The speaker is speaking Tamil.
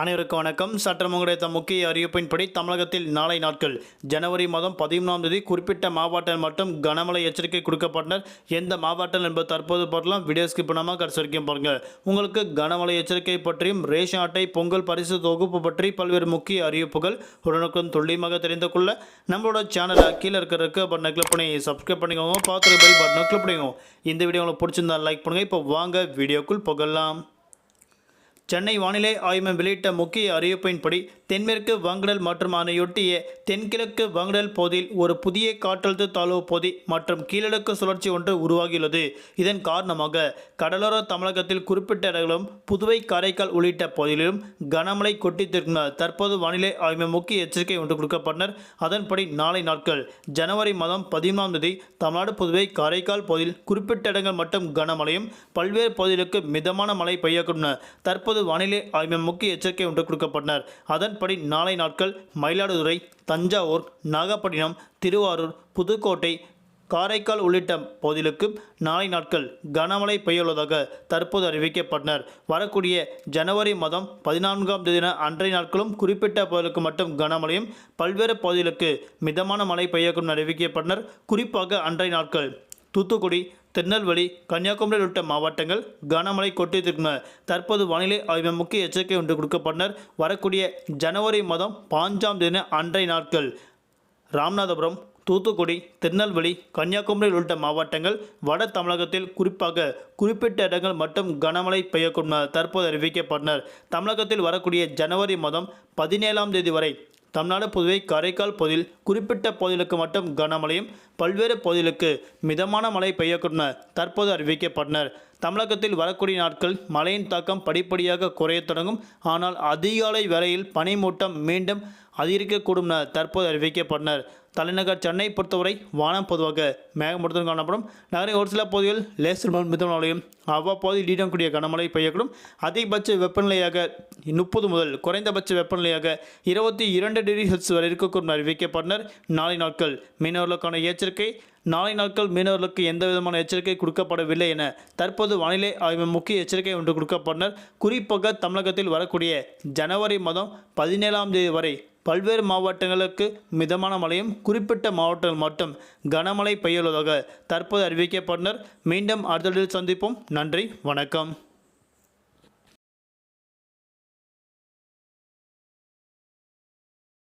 அனைவருக்கும் வணக்கம். சட்டம் கிடைத்த முக்கிய அறிவிப்பின்படி தமிழகத்தில் நாளை நாட்கள் ஜனவரி மாதம் பதிமூணாம் தேதி குறிப்பிட்ட மாவட்டம் மட்டும் கனமழை எச்சரிக்கை கொடுக்கப்பட்டனர். எந்த மாவட்டம் என்பது தற்போது பார்க்கலாம். வீடியோ ஸ்கிப் கடைசி வரைக்கும் பாருங்க. உங்களுக்கு கனமழை எச்சரிக்கை பற்றியும் ரேஷன் அட்டை பொங்கல் பரிசு தொகுப்பு பற்றி பல்வேறு முக்கிய அறிவிப்புகள் உடனுக்குடன் துல்லியமாக தெரிந்து கொள்ள நம்மளோட சேனலை கீழே இருக்கிற இருக்க பட்டனை கிளிக் பண்ணி சப்ஸ்கிரைப் பண்ணிக்கோங்க. பார்த்துட்டு பெல் பட்டனை கிளிக் பண்ணிக்கோங்க. இந்த வீடியோ உங்களுக்கு பிடிச்சிருந்தா லைக் பண்ணுங்கள் இப்போ வாங்க வீடியோக்குள் புகழலாம் சென்னை வானிலை ஆய்வு வெளியிட்ட முக்கிய அறிவிப்பின்படி தென்மேற்கு வங்கடல் மற்றும் அதனையொட்டிய தென்கிழக்கு வங்கடல் பகுதியில் ஒரு புதிய காற்றழுத்த தாழ்வு பகுதி மற்றும் கீழடுக்கு சுழற்சி ஒன்று உருவாகியுள்ளது. இதன் காரணமாக கடலோர தமிழகத்தில் குறிப்பிட்ட இடங்களும் புதுவை காரைக்கால் உள்ளிட்ட பகுதிகளிலும் கனமழை கொட்டித்திருக்கிறார் தற்போது வானிலை ஆய்வு முக்கிய எச்சரிக்கை ஒன்று கொடுக்கப்பட்டனர். அதன்படி நாளை நாட்கள் ஜனவரி மாதம் பதிமூணாம் தேதி தமிழ்நாடு புதுவை காரைக்கால் பகுதியில் குறிப்பிட்ட இடங்கள் மட்டும் கனமழையும் பல்வேறு பகுதிகளுக்கு மிதமான மழை பெய்யக்கூடும் தற்போது வானிலை ஆய்வு முக்கிய எச்சரிக்கை ஒன்று கொடுக்கப்பட்டனர். அதன்படி நாளை நாட்கள் மயிலாடுதுறை தஞ்சாவூர் நாகப்பட்டினம் திருவாரூர் புதுக்கோட்டை காரைக்கால் உள்ளிட்ட பகுதிகளுக்கு நாளை நாட்கள் கனமழை பெய்யுள்ளதாக தற்போது அறிவிக்கப்பட்டனர். வரக்கூடிய ஜனவரி மாதம் பதினான்காம் தேதி அன்றைய நாட்களும் குறிப்பிட்ட பகுதிகளுக்கு மட்டும் கனமழையும் பல்வேறு பகுதிகளுக்கு மிதமான மழை பெய்யக்கும் அறிவிக்கப்பட்டனர். குறிப்பாக அன்றைய நாட்கள் தூத்துக்குடி திருநெல்வேலி கன்னியாகுமரி உள்ளிட்ட மாவட்டங்கள் கனமழை கொட்டியிருக்கின்றன தற்போது வானிலை ஆய்வு முக்கிய எச்சரிக்கை ஒன்று கொடுக்கப்பட்டனர். வரக்கூடிய ஜனவரி மாதம் பாஞ்சாம் தேதி அன்றைய நாட்கள். ராமநாதபுரம் தூத்துக்குடி திருநெல்வேலி கன்னியாகுமரி உள்ளிட்ட மாவட்டங்கள் வட தமிழகத்தில் குறிப்பாக குறிப்பிட்ட இடங்கள் மட்டும் கனமழை பெய்யக்கூடும் தற்போது அறிவிக்கப்பட்டனர். தமிழகத்தில் வரக்கூடிய ஜனவரி மாதம் பதினேழாம் தேதி வரை தமிழ்நாடு புதுவை காரைக்கால் பகுதியில் குறிப்பிட்ட பகுதிகளுக்கு மட்டும் கனமழையும் பல்வேறு பகுதிகளுக்கு மிதமான மழை பெய்யக்கூடும் தற்போது அறிவிக்கப்பட்டனர். தமிழகத்தில் வரக்கூடிய நாட்கள் மழையின் தாக்கம் படிப்படியாக குறையத் தொடங்கும். ஆனால் அதிகாலை வேளையில் பனிமூட்டம் மீண்டும் அதிகரிக்கக்கூடும் என தற்போது அறிவிக்கப்பட்டனர். தலைநகர் சென்னை பொறுத்தவரை வானம் பொதுவாக மேகமூட்டத்துடன் காணப்படும். நகரின் ஒரு சில பகுதிகள் லேசர் மிதமலையும் அவ்வப்போது மழையும் கூடிய கனமழை பெய்யக்கூடும். அதிகபட்ச வெப்பநிலையாக முப்பது முதல் குறைந்தபட்ச வெப்பநிலையாக இருபத்தி இரண்டு டிகிரி செல்சியஸ் வரை இருக்கக்கூடும் அறிவிக்கப்பட்டனர். நாளை நாட்கள் மீனவர்களுக்கான எச்சரிக்கை. நாளை நாட்கள் மீனவர்களுக்கு எந்த விதமான எச்சரிக்கை கொடுக்கப்படவில்லை என தற்போது வானிலை ஆய்வு முக்கிய எச்சரிக்கை ஒன்று கொடுக்கப்பட்டனர். குறிப்பாக தமிழகத்தில் வரக்கூடிய ஜனவரி மாதம் பதினேழாம் தேதி வரை பல்வேறு மாவட்டங்களுக்கு மிதமான மழையும் குறிப்பிட்ட மாவட்டங்கள் மட்டும் கனமழை பெய்யுள்ளதாக தற்போது அறிவிக்கப்பட்டனர். மீண்டும் அடுத்த சந்திப்போம். நன்றி வணக்கம்.